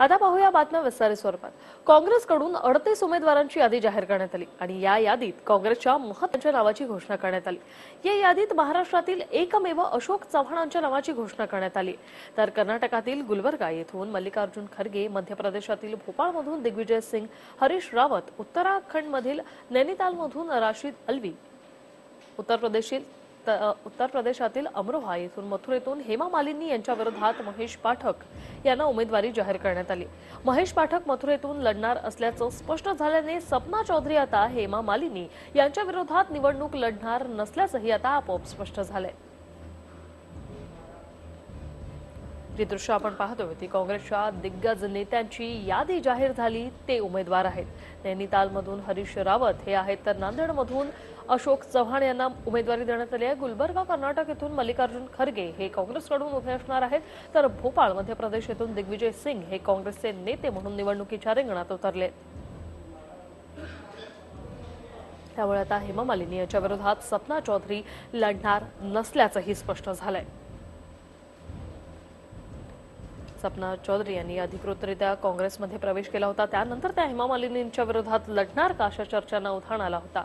आता पाहूया बातम्या विस्तारित स्वरूपात. काँग्रेसकडून अडतीस उमेदवारांची यादी जाहीर करण्यात आली आणि या यादीत काँग्रेसच्या महत्त्वाच्या नावाची घोषणा करण्यात आली. या यादीत महाराष्ट्रातील एकमेव अशोक चव्हाणांच्या नावाची घोषणा करण्यात आली. तर कर्नाटकातील गुलबर्गा येथून मल्लिकार्जुन खरगे मध्य प्रदेशातील भोपाळमधून दिग्विजय सिंग हरीश रावत उत्तराखंडमधील नैनितालमधून राशीद अल्वी उत्तर प्रदेशील त- उत्तर प्रदेशातील अमरोहा येथून मथुरेतून हेमा मालिनी यांच्या विरोधात महेश पाठक यांना उमेदवारी जाहीर करण्यात आली. महेश पाठक मथुरेतून लढणार असल्याचं स्पष्ट झाल्याने सपना चौधरी आता हेमा मालिनी यांच्या विरोधात निवडणूक लढणार नसल्याचंही आता आपोआप स्पष्ट झालंय. जी दृश्य आपण पाहतोय ती काँग्रेसच्या दिग्गज नेत्यांची यादी जाहीर झाली ते उमेदवार आहेत. नैनितालमधून हरीश रावत हे आहेत तर नांदेडमधून अशोक चव्हाण यांना उमेदवारी देण्यात आली आहे. गुलबर्गा कर्नाटक येथून मल्लिकार्जुन खरगे हे काँग्रेसकडून उभे असणार आहेत. तर भोपाळ मध्य प्रदेश येथून दिग्विजय सिंग हे काँग्रेसचे नेते म्हणून निवडणुकीच्या रिंगणात उतरले. त्यामुळे आता हेमा मालिनी यांच्या विरोधात सपना चौधरी लढणार नसल्याचंही स्पष्ट झालंय. सपना चौधरी यांनी अधिकृतरित्या काँग्रेसमध्ये प्रवेश केला होता. त्यानंतर त्या हेमा मालिनींच्या विरोधात लढणार का अशा चर्चांना उधाण आला होता.